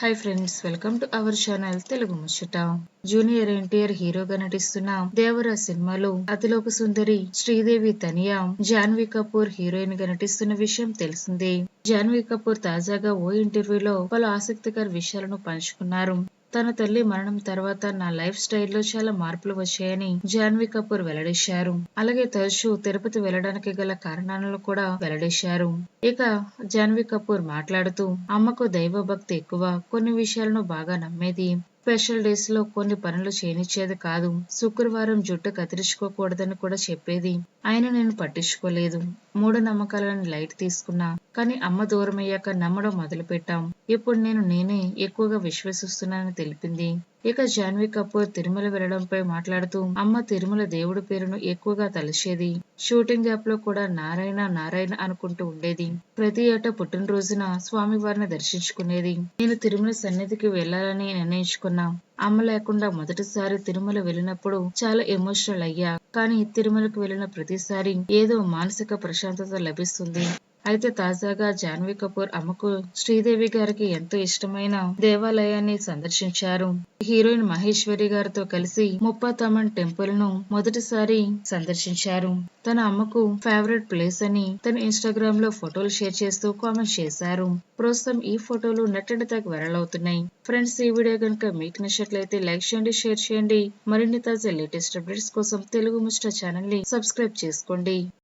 Hi friends welcome to our channel Telugu ముచ్చట junior NTR హీరోగా నటిస్తున్న దేవరా సినిమాలో అతిలోక సుందరి శ్రీదేవి తనియా జాన్వీ కపూర్ హీరోయిన్గా నటిస్తున్న విషయం తెలిసిందే. జాన్వీ కపూర్ తాజాగా ఓ ఇంటర్వ్యూలో పలు ఆసక్తికర విషయాలను పంచుకున్నారు. తన తల్లి మరణం తర్వాత నా లైఫ్ స్టైల్లో చాలా మార్పులు వచ్చాయని జాన్వీ కపూర్ వెల్లడించారు అలాగే తరచూ తిరుపతి వెళ్ళడానికి గల కారణాలను కూడా వెల్లడించారు ఇక జాన్వీ కపూర్ మాట్లాడుతూ అమ్మకు దైవ భక్తి ఎక్కువ కొన్ని విషయాలను బాగా నమ్మేది. స్పెషల్ డేస్లో కొన్ని పనులు చేయనిచ్చేది కాదు. శుక్రవారం జుట్టు కత్తిరించుకోకూడదని కూడా చెప్పేది. ఆయన నేను పట్టించుకోలేదు. మూఢనమ్మకాలను లైట్ తీసుకున్నా. కానీ అమ్మ దూరం అయ్యాక నమ్మడం మొదలుపెట్టాం. ఇప్పుడు నేను నేనే ఎక్కువగా విశ్వసిస్తున్నానని తెలిపింది. ఇక జాన్వీ కపూర్ తిరుమల వెళ్ళడంపై మాట్లాడుతూ అమ్మ తిరుమల దేవుడి పేరును ఎక్కువగా తలచేది. షూటింగ్ గ్యాప్లో కూడా నారాయణ నారాయణ అనుకుంటూ ఉండేది. ప్రతి ఏటా పుట్టినరోజున స్వామివారిని దర్శించుకునేది. నేను తిరుమల సన్నిధికి వెళ్ళాలని నిర్ణయించుకున్నా. అమ్మ లేకుండా మొదటిసారి తిరుమల వెళ్ళినప్పుడు చాలా ఎమోషనల్ అయ్యా. కానీ తిరుమలకు వెళ్ళిన ప్రతిసారి ఏదో మానసిక ప్రశాంతత లభిస్తుంది. అయితే తాజాగా జాన్వీ కపూర్ అమ్మకు శ్రీదేవి గారికి ఎంతో ఇష్టమైన దేవాలయాన్ని సందర్శించారు. హీరోయిన్ మహేశ్వరి గారితో కలిసి ముప్పతమన్ టెంపుల్ను మొదటిసారి సందర్శించారు. తన అమ్మకు ఫేవరెట్ ప్లేస్ అని తన ఇన్స్టాగ్రామ్లో ఫోటోలు షేర్ చేస్తూ కామెంట్ చేశారు. ప్రస్తుతం ఈ ఫోటోలు నెట్ అండ్ వైరల్ అవుతున్నాయి. ఫ్రెండ్స్ ఈ వీడియో కనుక మీకు నచ్చినట్లయితే లైక్ చేయండి షేర్ చేయండి. మరిన్ని తాజా లేటెస్ట్ అప్డేట్స్ కోసం తెలుగు ముచ్చట ఛానల్ని సబ్స్క్రైబ్ చేసుకోండి.